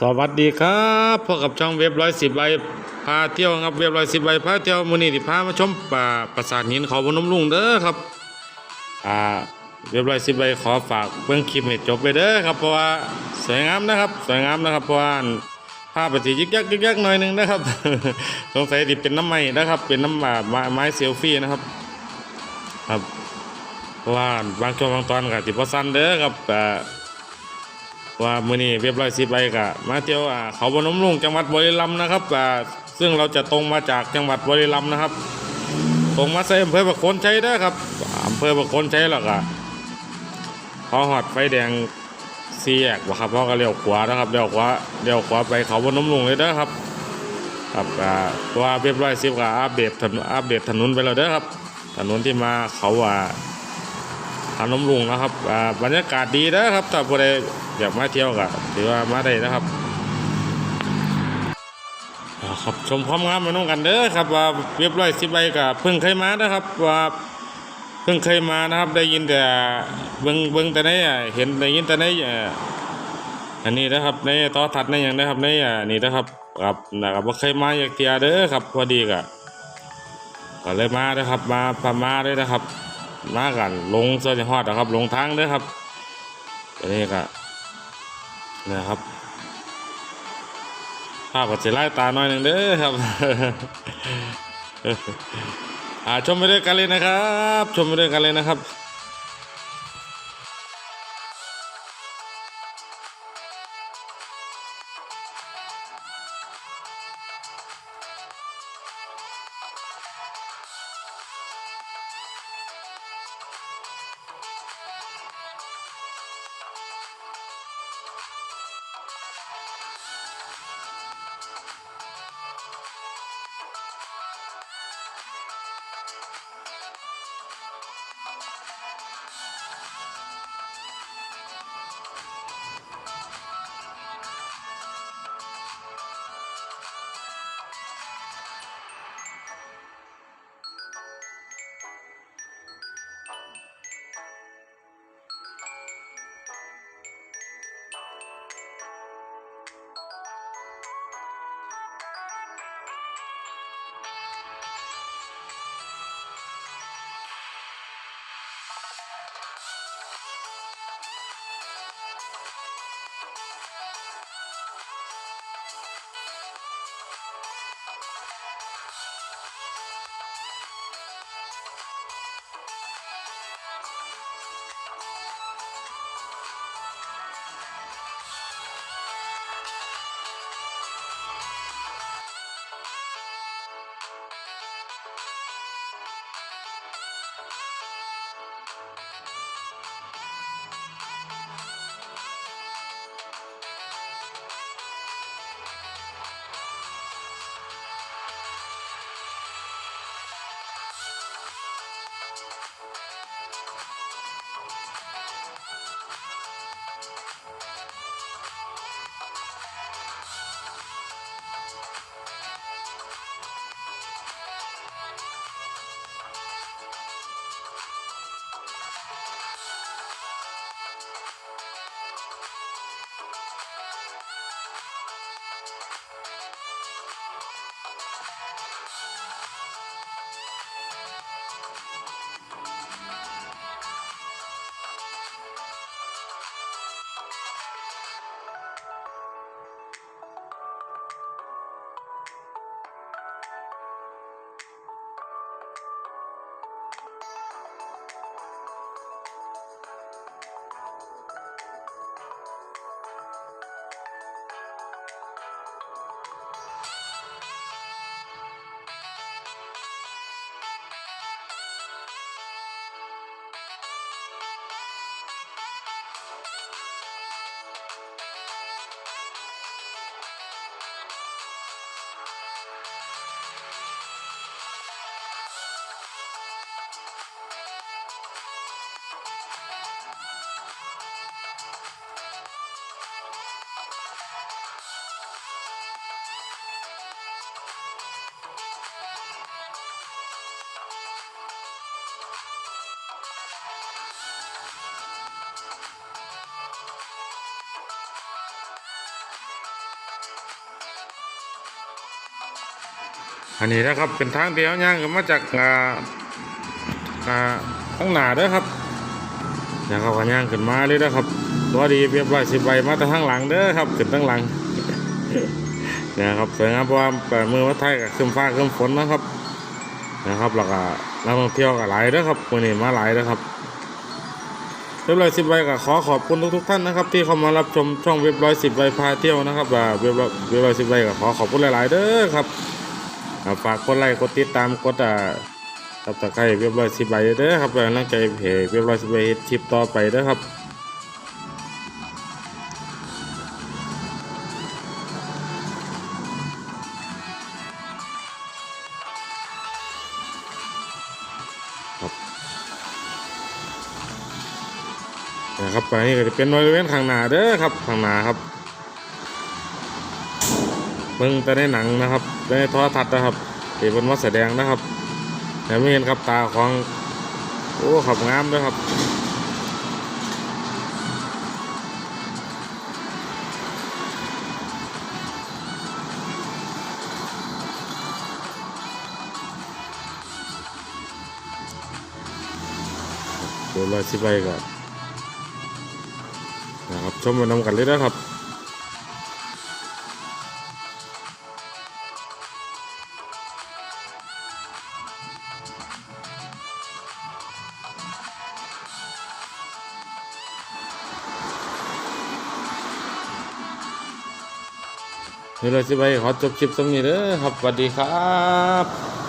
สวัสดีครับพบกับช่องเว็บร้อยสิบใบพาเที่ยวครับเว็บร้อยสิบใบพาเที่ยวมื้อนี้ที่พามาชมป่าปราสาทหินเขาพนมลุงเด้อครับอ่าเว็บร้อยสิบใบขอฝากเบื้องคลิปให้จบไปเด้อครับเพราะว่าสวยงามนะครับ สวยงามนะครับเพราะว่าภาพปฏิยิกยักยิกยักหน่อยหนึงนะครับสงสัยที่เป็นน้ำไม้นะครับ เป็นน้ำอ่าไม้เซลฟี่นะครับ ครับเพราะว่าบางช่วงบางตอนก็ติดพอสั้นเด้อครับอ่า ว่ามื้อนี้เรียบร้อยสิไปกะมาเที่ยวอ่าเขาพนมลุงจังหวัดบุรีรัมย์นะครับอ่าซึ่งเราจะตรงมาจากจังหวัดบุรีรัมย์นะครับ ตรงมาใส่อำเภอประโคนชัยเด้ครับอำเภอประโคนชัยแล้วก็พอหอดไฟแดงซีแยกบ่ครับพอก็เลี้ยวขวานะครับเลี้ยวขวาเลี้ยวขวาไปเขาพนมลุงเลยเด้ครับครับอ่าว่าเรียบร้อยสิก็อัปเดตถนนอัปเดตถนนไปแล้วเด้อครับ ถนนที่มาเขาว่า พนมลุงนะครับอ่าบรรยากาศดีนะครับถ้าผู้ใดอยากมาเที่ยวก็ถือว่ามาได้นะครับครับชมความงามมาน้องกันเด้อครับว่าเรียบร้อยสิบใบก็เพิ่งเคยมานะครับว่าเพิ่งเคยมานะครับ ได้ยินแต่เบิ่งเบิ่งแต่ในเห็นได้ยินแต่ในอะอันนี้นะครับในต่อทัดในอย่างนะครับในอะนี่นะครับครับนะครับว่าเคยมาอยากเที่ยวเด้อครับพอดีก็ก็เลยมาเด้อครับมาพามาเลยนะครับ มากันลงเสื้อฮอดนะครับ ลงทางเด้อครับตัวนี้ก็นะครับภาพก็จะไล่ตาหน่อยหนึ่งเด้อครับอ่าชมไปด้วยกันเลยนะครับ ชมไปด้วยกันเลยนะครับ อันนี้นะครับเป็นทางเดียวย่างขึ้นมาจากอ่าอ่าข้างหน้าเด้อครับนะครับก็ย่างขึ้นมาเลยนะครับตัวดีเรียบร้อยสิบใบมาแต่ข้างหลังเด้อครับขึ้นทั้งหลังนะครับสวยงามเพราะว่ามือวัดไทยกับขึ้นฟ้าขึ้นฝนนะครับนะครับแล้วก็นักท่องเที่ยวก็หลายเด้อครับวันนี้มาหลายเด้อครับเรียบร้อยสิบใบก็ขอขอบคุณทุกๆท่านนะครับ ที่เข้ามารับชมช่องเว็บร้อยสิบใบพาเที่ยวนะครับอ่าเว็บร้อยเว็บร้อยสิบใบก็ขอขอบคุณหลายๆเด้อครับ ฝากกดไลค์กดติดตามกดอ่าตับตะไคร้เรียบร้อยสิบใบเด้อครับเป็นกำลังใจเพจเรียบร้อยสิบใบคลิปต่อไปเด้อครับครับนะครับไปนี่ก็จะเป็นบริเวณข้างหน้าเด้อครับข้างหน้าครับ เบิ่งแต่ในหนังนะครับในโทรทัศน์นะครับเป็นว่าแสดงนะครับแต่ไม่เห็นครับตาของโอ้ขับงามด้วยครับเดี๋ยวเราสิไปก่อนนะครับชมไปน้ำกันเลยนะครับ นี่เราสิไปขอจบคลิปตรงนี้เด้อครับสวัสดีครับ